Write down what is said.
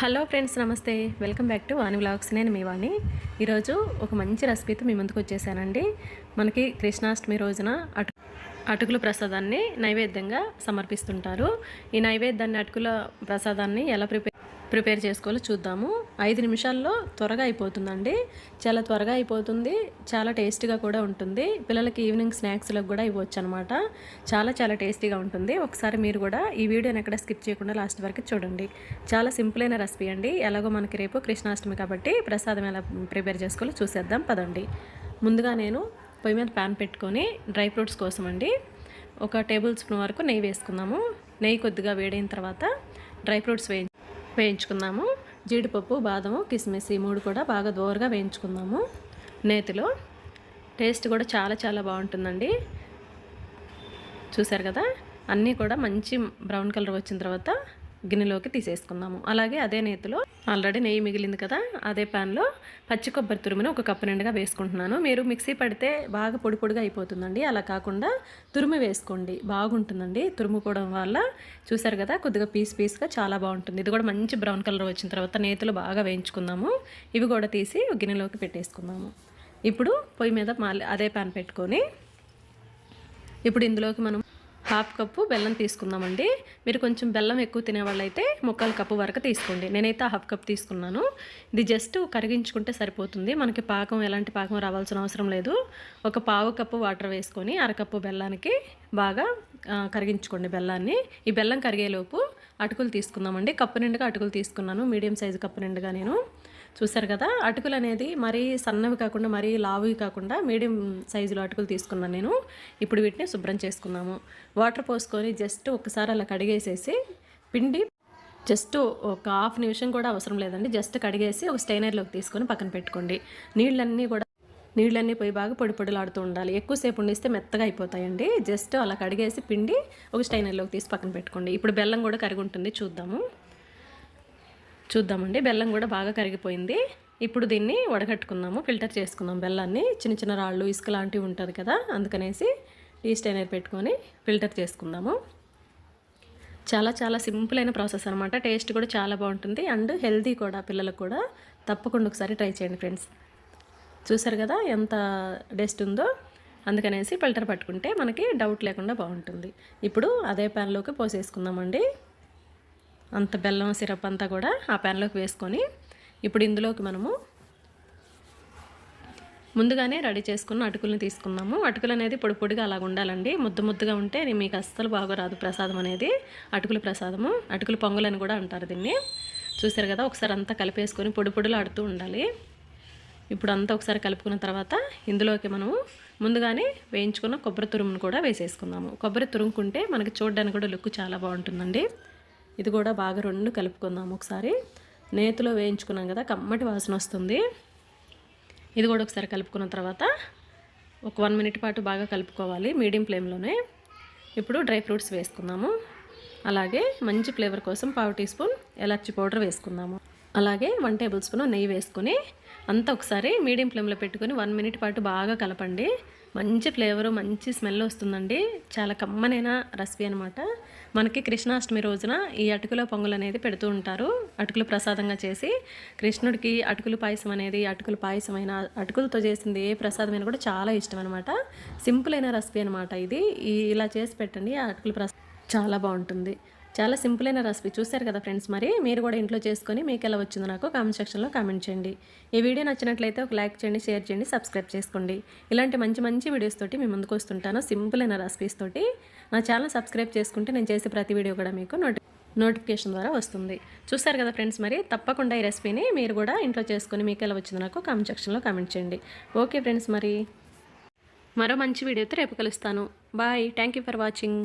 Hello friends నమస్తే. Welcome back to Vani vlogs. నేను మీ వాణి. ఈరోజు ఒక మంచి రెసిపీతో మీ ముందుకు వచ్చేసానండి. మనకి కృష్ణాష్టమి రోజున అటు అటుకుల ప్రసాదాన్ని నైవేద్యంగా సమర్పిస్తుంటారు. ఈ నైవేద్యాన్ని అటుకుల ప్రసాదాన్ని ఎలా ప్రిపేర్ ప్రిపేర్ చేసుకోవాలో చూద్దాము. ఐదు నిమిషాల్లో త్వరగా అయిపోతుందండి. చాలా త్వరగా అయిపోతుంది. చాలా టేస్టీగా కూడా ఉంటుంది. పిల్లలకి ఈవినింగ్ స్నాక్స్లకు కూడా ఇవ్వచ్చు అనమాట చాలా చాలా టేస్టీగా ఉంటుంది. ఒకసారి మీరు కూడా ఈ వీడియోని ఎక్కడ స్కిప్ చేయకుండా లాస్ట్ వరకు చూడండి. చాలా సింపుల్ అయిన రెసిపీ అండి. ఎలాగో మనకి రేపు కృష్ణాష్టమి కాబట్టి ప్రసాదం ఎలా ప్రిపేర్ చేసుకోవాలో చూసేద్దాం. పదండి. ముందుగా నేను పొయ్యి మీద ప్యాన్ పెట్టుకొని డ్రై ఫ్రూట్స్ కోసం అండి ఒక టేబుల్ స్పూన్ వరకు నెయ్యి వేసుకుందాము. నెయ్యి కొద్దిగా వేడైన తర్వాత డ్రై ఫ్రూట్స్ వేయించి వేయించుకున్నాము. జీడిపప్పు బాదము కిస్మిస్ ఈ మూడు కూడా బాగా దోరగా వేయించుకున్నాము. నేతిలో టేస్ట్ కూడా చాలా చాలా బాగుంటుందండి. చూసారు కదా? అన్నీ కూడా మంచి బ్రౌన్ కలర్ వచ్చిన తర్వాత గిన్నెలోకి తీసేసుకుందాము. అలాగే అదే నేతిలో ఆల్రెడీ నెయ్యి మిగిలింది కదా అదే ప్యాన్లో పచ్చి కొబ్బరి తురుముని ఒక కప్పు నిండుగా వేసుకుంటున్నాను. మీరు మిక్సీ పడితే బాగా పొడి పొడిగా అయిపోతుందండి. అలా కాకుండా తురుము వేసుకోండి. బాగుంటుందండి. తురుముకోవడం వల్ల చూసారు కదా కొద్దిగా పీస్ పీస్గా చాలా బాగుంటుంది. ఇది కూడా మంచి బ్రౌన్ కలర్ వచ్చిన తర్వాత నేతిలో బాగా వేయించుకుందాము. ఇవి కూడా తీసి గిన్నెలోకి పెట్టేసుకుందాము. ఇప్పుడు పొయ్యి మీద మళ్ళీ అదే ప్యాన్ పెట్టుకొని ఇప్పుడు ఇందులోకి మనం హాఫ్ కప్పు బెల్లం తీసుకుందామండి. మీరు కొంచెం బెల్లం ఎక్కువ తినేవాళ్ళైతే ముక్కలు కప్పు వరకు తీసుకోండి. నేనైతే హాఫ్ కప్ తీసుకున్నాను. ఇది జస్ట్ కరిగించుకుంటే సరిపోతుంది. మనకి పాకం ఎలాంటి పాకం రావాల్సిన అవసరం లేదు. ఒక పావు కప్పు వాటర్ వేసుకొని అరకప్పు బెల్లానికి బాగా కరిగించుకోండి బెల్లాన్ని. ఈ బెల్లం కరిగేలోపు అటుకులు తీసుకుందామండి. కప్పు నిండుగా అటుకులు తీసుకున్నాను. మీడియం సైజు కప్పు నిండుగా నేను. చూసారు కదా? అటుకులు అనేది మరీ సన్నవి కాకుండా మరీ లావువి కాకుండా మీడియం సైజులో అటుకులు తీసుకున్నాను నేను. ఇప్పుడు వీటిని శుభ్రం చేసుకున్నాము. వాటర్ పోసుకొని జస్ట్ ఒకసారి అలా కడిగేసేసి పిండి జస్ట్ ఒక హాఫ్ నిమిషం కూడా అవసరం లేదండి. జస్ట్ కడిగేసి ఒక స్టైనర్లోకి తీసుకొని పక్కన పెట్టుకోండి. నీళ్ళన్నీ కూడా నీళ్ళన్నీ పోయి బాగా పొడి పొడిలాడుతూ ఉండాలి. ఎక్కువసేపు ఉండిస్తే మెత్తగా అయిపోతాయండి. జస్ట్ అలా కడిగేసి పిండి ఒక స్టైనర్లోకి తీసి పక్కన పెట్టుకోండి. ఇప్పుడు బెల్లం కూడా కరిగి ఉంటుంది. చూద్దాము. చూద్దామండి. బెల్లం కూడా బాగా కరిగిపోయింది. ఇప్పుడు దీన్ని వడగట్టుకుందాము ఫిల్టర్ చేసుకుందాం బెల్లాన్ని. చిన్న చిన్న రాళ్ళు ఇసుక లాంటివి ఉంటుంది కదా అందుకనేసి టీ స్టైనర్ పెట్టుకొని ఫిల్టర్ చేసుకుందాము. చాలా చాలా సింపుల్ అయిన ప్రాసెస్ అనమాట టేస్ట్ కూడా చాలా బాగుంటుంది. అండ్ హెల్దీ కూడా పిల్లలకు కూడా. తప్పకుండా ఒకసారి ట్రై చేయండి ఫ్రెండ్స్. చూసారు కదా ఎంత డస్ట్ ఉందో? అందుకనేసి ఫిల్టర్ పట్టుకుంటే మనకి డౌట్ లేకుండా బాగుంటుంది. ఇప్పుడు అదే ప్యాన్లోకి పోసేసుకుందామండి. అంత బెల్లం సిరప్ అంతా కూడా ఆ ప్యాన్లోకి వేసుకొని ఇప్పుడు ఇందులోకి మనము ముందుగానే రెడీ చేసుకున్న అటుకులను తీసుకుందాము. అటుకులు అనేది పొడి పొడిగా అలాగ ఉండాలండి. ముద్దు ముద్దుగా ఉంటే మీకు అస్సలు బాగోరాదు ప్రసాదం అనేది. అటుకుల ప్రసాదము. అటుకుల పొంగలని కూడా అంటారు దీన్ని. చూసారు కదా ఒకసారి అంతా కలిపేసుకొని పొడి పొడిలో ఆడుతూ ఉండాలి. ఇప్పుడు అంతా ఒకసారి కలుపుకున్న తర్వాత ఇందులోకి మనము ముందుగానే వేయించుకున్న కొబ్బరి తురుమును కూడా వేసేసుకుందాము. కొబ్బరి తురుముకుంటే మనకి చూడడానికి కూడా లుక్ చాలా బాగుంటుందండి. ఇది కూడా బాగా రెండు కలుపుకుందాము ఒకసారి. నేతిలో వేయించుకున్నాం కదా కమ్మటి వాసన వస్తుంది. ఇది కూడా ఒకసారి కలుపుకున్న తర్వాత ఒక వన్ మినిట్ పాటు బాగా కలుపుకోవాలి మీడియం ఫ్లేమ్లోనే. ఇప్పుడు డ్రై ఫ్రూట్స్ వేసుకుందాము. అలాగే మంచి ఫ్లేవర్ కోసం పావు టీ స్పూన్ ఎలర్జీ పౌడర్ వేసుకుందాము. అలాగే వన్ టేబుల్ స్పూన్ నెయ్యి వేసుకొని అంతా ఒకసారి మీడియం ఫ్లేమ్లో పెట్టుకొని వన్ మినిట్ పాటు బాగా కలపండి. మంచి ఫ్లేవరు మంచి స్మెల్ వస్తుందండి. చాలా కమ్మనైన రెసిపీ అనమాట మనకి కృష్ణాష్టమి రోజున ఈ అటుకుల పొంగల్ అనేది పెడుతూ ఉంటారు. అటుకులు ప్రసాదంగా చేసి కృష్ణుడికి అటుకులు పాయసం అనేది అటుకుల పాయసమైన అటుకులతో చేసింది ఏ ప్రసాదమైన కూడా చాలా ఇష్టం అనమాట సింపుల్ అయిన రెసిపీ అనమాట ఇది. ఇలా చేసి పెట్టండి ఆ అటుకుల ప్రసాదం చాలా బాగుంటుంది. చాలా సింపుల్ అయిన రెసిపీ. చూశారు కదా ఫ్రెండ్స్ మరి? మీరు కూడా ఇంట్లో చేసుకొని మీకు ఎలా వచ్చిందో నాకు కామెంట్ సెక్షన్లో కామెంట్ చేయండి. ఈ వీడియో నచ్చినట్లయితే ఒక లైక్ చేయండి షేర్ చేయండి సబ్స్క్రైబ్ చేసుకోండి. ఇలాంటి మంచి మంచి వీడియోస్ తోటి మీ ముందుకు వస్తుంటాను. సింపుల్ అయిన రెసిపీస్ తోటి నా ఛానల్ సబ్స్క్రైబ్ చేసుకుంటే నేను చేసే ప్రతి వీడియో కూడా మీకు నోటి నోటిఫికేషన్ ద్వారా వస్తుంది. చూస్తారు కదా ఫ్రెండ్స్ మరి? తప్పకుండా ఈ రెసిపీని మీరు కూడా ఇంట్లో చేసుకొని మీకు ఎలా వచ్చిందో నాకు కామెంట్ సెక్షన్లో కామెంట్ చేయండి. ఓకే ఫ్రెండ్స్ మరి. మరో మంచి వీడియోతో రేపు కలుస్తాను. బాయ్. Thank for watching.